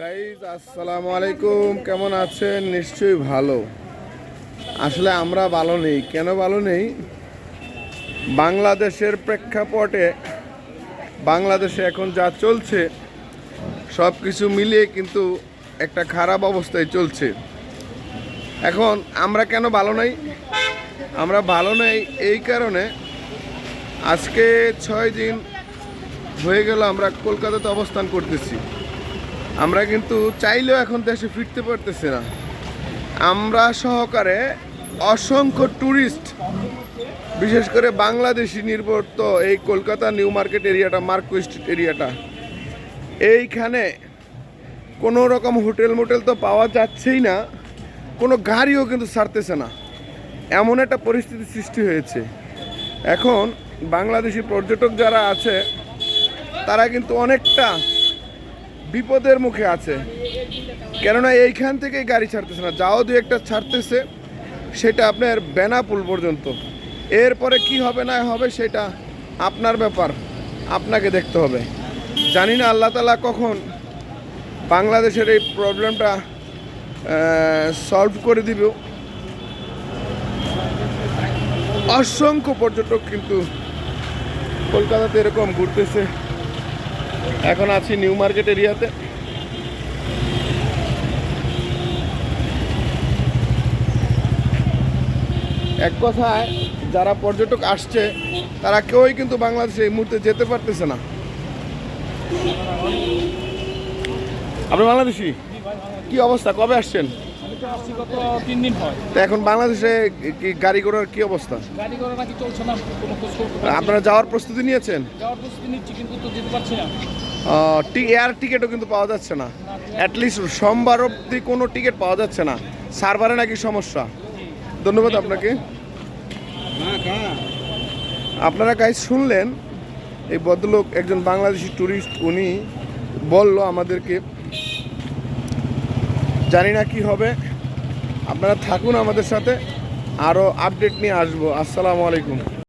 Guys আসসালামু আলাইকুম কেমন আছেন? নিশ্চয়ই ভালো। আসলে আমরা ভালো নেই। কেন ভালো নেই? বাংলাদেশের প্রেক্ষাপটে, বাংলাদেশে এখন যা চলছে, সব কিছু মিলিয়ে কিন্তু একটা খারাপ অবস্থায় চলছে। এখন আমরা কেন ভালো নাই? আমরা ভালো নেই এই কারণে আজকে ছয় দিন হয়ে গেল আমরা কলকাতাতে অবস্থান করতেছি। আমরা কিন্তু চাইলেও এখন দেশে ফিরতে পারতেছি না। আমরা সহকারে অসংখ্য ট্যুরিস্ট বিশেষ করে বাংলাদেশি নির্ভর তো এই কলকাতা নিউ মার্কেট এরিয়াটা, মার্কো স্ট্রিট এরিয়াটা। এইখানে কোনো রকম হোটেল মোটেল তো পাওয়া যাচ্ছেই না, কোনো গাড়িও কিন্তু ছাড়তেছে না। এমন একটা পরিস্থিতি সৃষ্টি হয়েছে। এখন বাংলাদেশি পর্যটক যারা আছে, তারা কিন্তু অনেকটা বিপদের মুখে আছে। কেননা এইখান থেকেই গাড়ি ছাড়তেছে না। যাও দু একটা ছাড়তেছে, সেটা আপনার বেনাপুল পর্যন্ত। এরপরে কি হবে না হবে সেটা আপনার ব্যাপার, আপনাকে দেখতে হবে। জানি না আল্লাহ তালা কখন বাংলাদেশের এই প্রবলেমটা সলভ করে দিবে। অসংখ্য পর্যটক কিন্তু কলকাতাতে এরকম ঘুরতেছে। এখন আছি নিউ মার্কেট এরিয়াতে। এক কথায় যারা পর্যটক আসছে, তারা কেউই কিন্তু বাংলাদেশে এই মুহূর্তে যেতে পারতেছে না। আপনি বাংলাদেশি? কি অবস্থা? কবে আসছেন? আসছি গত তিন দিন হয়। তা এখন বাংলাদেশে কি গাড়ি ঘোড়ার কি অবস্থা? গাড়ি করে নাকি চলছে না কোনো খোঁজ খবর পাচ্ছি না। আপনারা যাওয়ার প্রস্তুতি নিয়েছেন? যাওয়ার প্রস্তুতি নিচ্ছি কিন্তু তো যেতে পারছি না। এয়ার টিকিটও কিন্তু পাওয়া যাচ্ছে না। অ্যাটলিস্ট সোমবার অবধি কোনো টিকিট পাওয়া যাচ্ছে না। সার্ভারে নাকি সমস্যা? ধন্যবাদ আপনাকে। আপনারা গাইজ শুনলেন এই ভদ্রলোক একজন বাংলাদেশি ট্যুরিস্ট উনি বলল আমাদেরকে জানি না কি হবে। আপনারা থাকুন আমাদের সাথে। আরও আপডেট নিয়ে আসব। আসসালামু আলাইকুম।